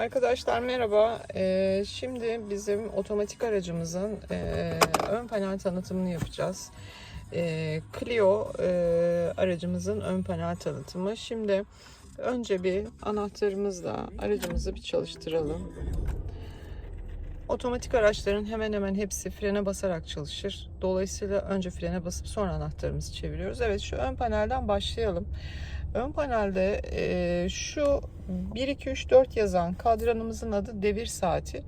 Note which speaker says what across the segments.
Speaker 1: Arkadaşlar merhaba. Ee, şimdi bizim otomatik aracımızın e, ön panel tanıtımını yapacağız. Ee, Clio e, aracımızın ön panel tanıtımı. Şimdi önce bir anahtarımızla aracımızı bir çalıştıralım. Otomatik araçların hemen hemen hepsi frene basarak çalışır. Dolayısıyla önce frene basıp sonra anahtarımızı çeviriyoruz. Evet şu ön panelden başlayalım. Ön panelde e, şu 1, 2, 3, 4 yazan kadranımızın adı devir saati.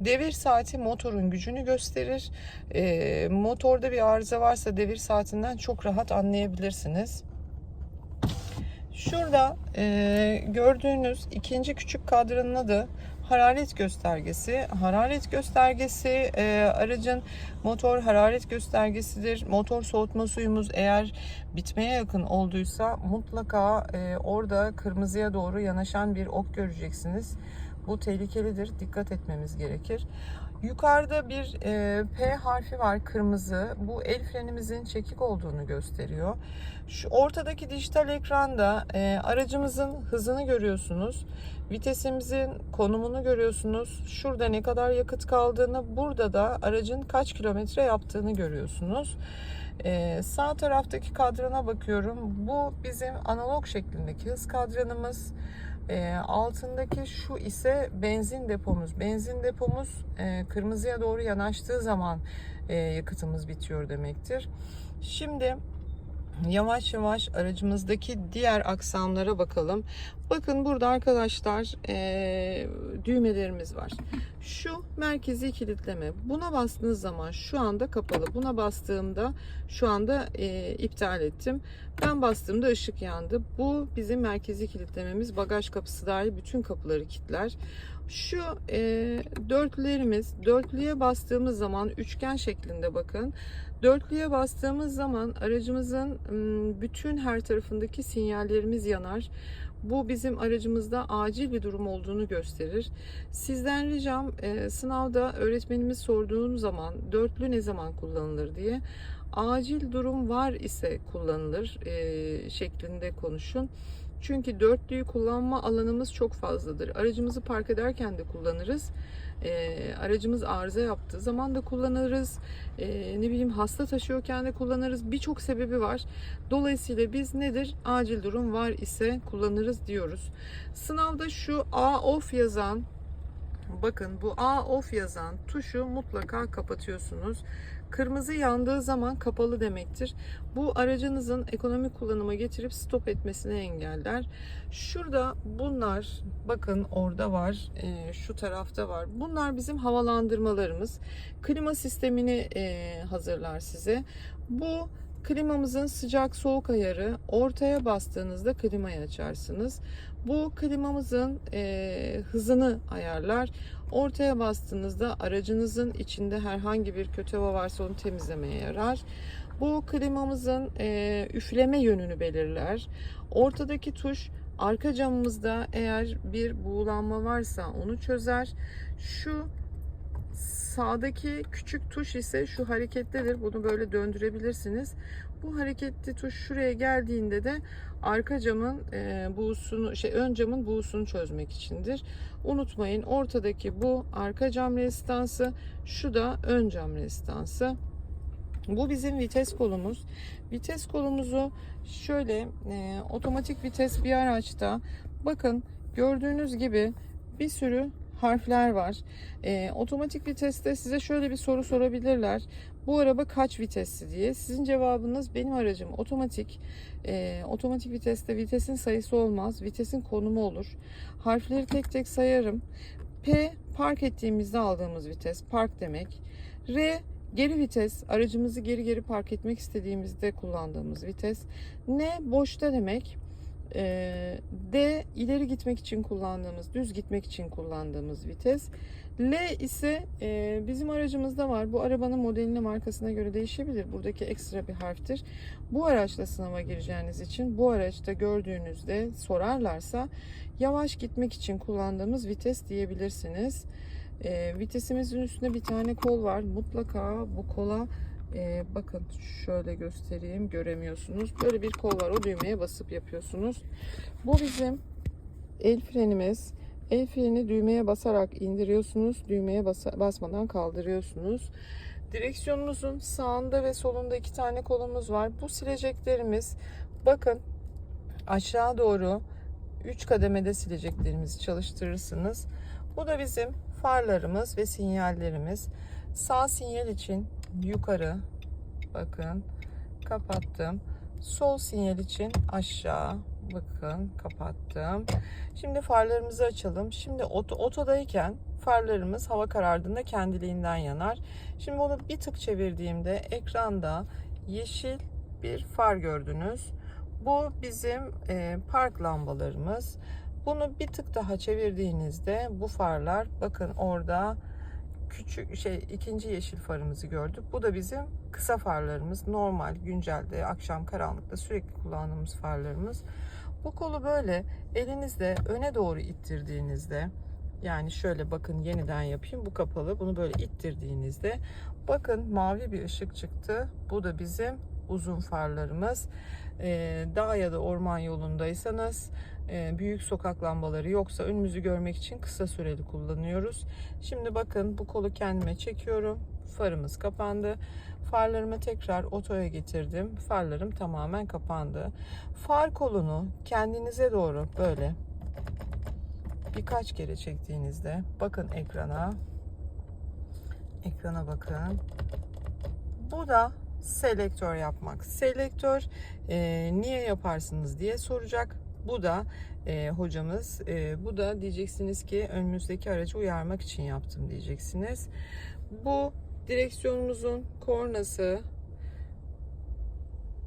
Speaker 1: Devir saati motorun gücünü gösterir. E, motorda bir arıza varsa devir saatinden çok rahat anlayabilirsiniz. Şurada e, gördüğünüz ikinci küçük kadranın adı hararet göstergesi. Hararet göstergesi e, aracın motor hararet göstergesidir. Motor soğutma suyumuz eğer bitmeye yakın olduysa mutlaka e, orada kırmızıya doğru yanaşan bir ok göreceksiniz. Bu tehlikelidir. Dikkat etmemiz gerekir. Yukarıda bir e, P harfi var kırmızı. Bu el frenimizin çekik olduğunu gösteriyor. Şu ortadaki dijital ekranda e, aracımızın hızını görüyorsunuz. Vitesimizin konumunu görüyorsunuz. Şurada ne kadar yakıt kaldığını, burada da aracın kaç kilometre yaptığını görüyorsunuz. Ee, sağ taraftaki kadrana bakıyorum. Bu bizim analog şeklindeki hız kadranımız. Ee, altındaki şu ise benzin depomuz. Benzin depomuz e, kırmızıya doğru yanaştığı zaman e, yakıtımız bitiyor demektir. Şimdi yavaş yavaş aracımızdaki diğer aksamlara bakalım. Bakın burada arkadaşlar e, düğmelerimiz var. Şu merkezi kilitleme. Buna bastığınız zaman şu anda kapalı. Buna bastığımda şu anda e, iptal ettim. Ben bastığımda ışık yandı. Bu bizim merkezi kilitlememiz. Bagaj kapısı dahil bütün kapıları kilitler. Şu e, dörtlülerimiz, dörtlüye bastığımız zaman üçgen şeklinde bakın. Dörtlüye bastığımız zaman aracımızın bütün her tarafındaki sinyallerimiz yanar. Bu bizim aracımızda acil bir durum olduğunu gösterir. Sizden ricam e, sınavda öğretmenimiz sorduğum zaman dörtlü ne zaman kullanılır diye acil durum var ise kullanılır e, şeklinde konuşun. Çünkü dörtlüyü kullanma alanımız çok fazladır. Aracımızı park ederken de kullanırız. E, aracımız arıza yaptığı zaman da kullanırız. E, ne bileyim hasta taşıyorken de kullanırız. Birçok sebebi var. Dolayısıyla biz nedir? Acil durum var ise kullanırız diyoruz. Sınavda şu A off yazan Bakın bu A off yazan tuşu mutlaka kapatıyorsunuz. Kırmızı yandığı zaman kapalı demektir. Bu aracınızın ekonomik kullanıma getirip stop etmesini engeller. Şurada bunlar bakın orada var e, şu tarafta var. Bunlar bizim havalandırmalarımız. Klima sistemini e, hazırlar size. Bu klimamızın sıcak soğuk ayarı ortaya bastığınızda klimayı açarsınız. Bu klimamızın e, hızını ayarlar. Ortaya bastığınızda aracınızın içinde herhangi bir kötü hava varsa onu temizlemeye yarar. Bu klimamızın e, üfleme yönünü belirler. Ortadaki tuş arka camımızda eğer bir buğulanma varsa onu çözer. Şu sağdaki küçük tuş ise şu hareketlidir. Bunu böyle döndürebilirsiniz. Bu hareketli tuş şuraya geldiğinde de arka camın e, buğusunu şey ön camın buğusunu çözmek içindir. Unutmayın ortadaki bu arka cam rezistansı, şu da ön cam rezistansı. Bu bizim vites kolumuz. Vites kolumuzu şöyle e, otomatik vites bir araçta bakın gördüğünüz gibi bir sürü harfler var. E, otomatik viteste size şöyle bir soru sorabilirler. Bu araba kaç vitesli diye. Sizin cevabınız benim aracım otomatik. E, otomatik viteste vitesin sayısı olmaz. Vitesin konumu olur. Harfleri tek tek sayarım. P park ettiğimizde aldığımız vites. Park demek. R Geri vites, aracımızı geri geri park etmek istediğimizde kullandığımız vites. N boşta demek. Ee, D ileri gitmek için kullandığımız, düz gitmek için kullandığımız vites. L ise e, bizim aracımızda var. Bu arabanın modeline markasına göre değişebilir. Buradaki ekstra bir harftir. Bu araçla sınava gireceğiniz için bu araçta gördüğünüzde sorarlarsa yavaş gitmek için kullandığımız vites diyebilirsiniz. E, vitesimizin üstünde bir tane kol var. Mutlaka bu kola e, bakın şöyle göstereyim göremiyorsunuz. Böyle bir kol var. O düğmeye basıp yapıyorsunuz. Bu bizim el frenimiz. El freni düğmeye basarak indiriyorsunuz. Düğmeye basa- basmadan kaldırıyorsunuz. Direksiyonunuzun sağında ve solunda iki tane kolumuz var. Bu sileceklerimiz bakın aşağı doğru 3 kademede sileceklerimizi çalıştırırsınız. Bu da bizim farlarımız ve sinyallerimiz. Sağ sinyal için yukarı bakın kapattım. Sol sinyal için aşağı bakın kapattım. Şimdi farlarımızı açalım. Şimdi oto, otodayken farlarımız hava karardığında kendiliğinden yanar. Şimdi bunu bir tık çevirdiğimde ekranda yeşil bir far gördünüz. Bu bizim e, park lambalarımız. Bunu bir tık daha çevirdiğinizde bu farlar bakın orada küçük şey ikinci yeşil farımızı gördük. Bu da bizim kısa farlarımız. Normal güncelde akşam karanlıkta sürekli kullandığımız farlarımız. Bu kolu böyle elinizde öne doğru ittirdiğinizde yani şöyle bakın yeniden yapayım. Bu kapalı. Bunu böyle ittirdiğinizde bakın mavi bir ışık çıktı. Bu da bizim uzun farlarımız. Ee, dağ ya da orman yolundaysanız büyük sokak lambaları yoksa önümüzü görmek için kısa süreli kullanıyoruz. Şimdi bakın bu kolu kendime çekiyorum. Farımız kapandı. Farlarımı tekrar otoya getirdim. Farlarım tamamen kapandı. Far kolunu kendinize doğru böyle birkaç kere çektiğinizde bakın ekrana. Ekrana bakın. Bu da selektör yapmak. Selektör e, niye yaparsınız diye soracak. Bu da e, hocamız. E, bu da diyeceksiniz ki önümüzdeki aracı uyarmak için yaptım diyeceksiniz. Bu direksiyonumuzun kornası.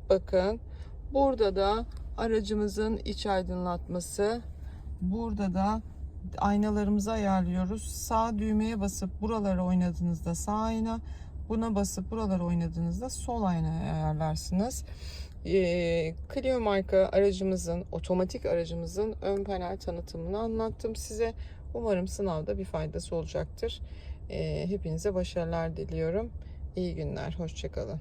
Speaker 1: Bakın. Burada da aracımızın iç aydınlatması. Burada da aynalarımızı ayarlıyoruz. Sağ düğmeye basıp buraları oynadığınızda sağ ayna, buna basıp buraları oynadığınızda sol ayna ayarlarsınız. Ee, Clio marka aracımızın, otomatik aracımızın ön panel tanıtımını anlattım size. Umarım sınavda bir faydası olacaktır. Hepinize başarılar diliyorum. İyi günler, hoşçakalın.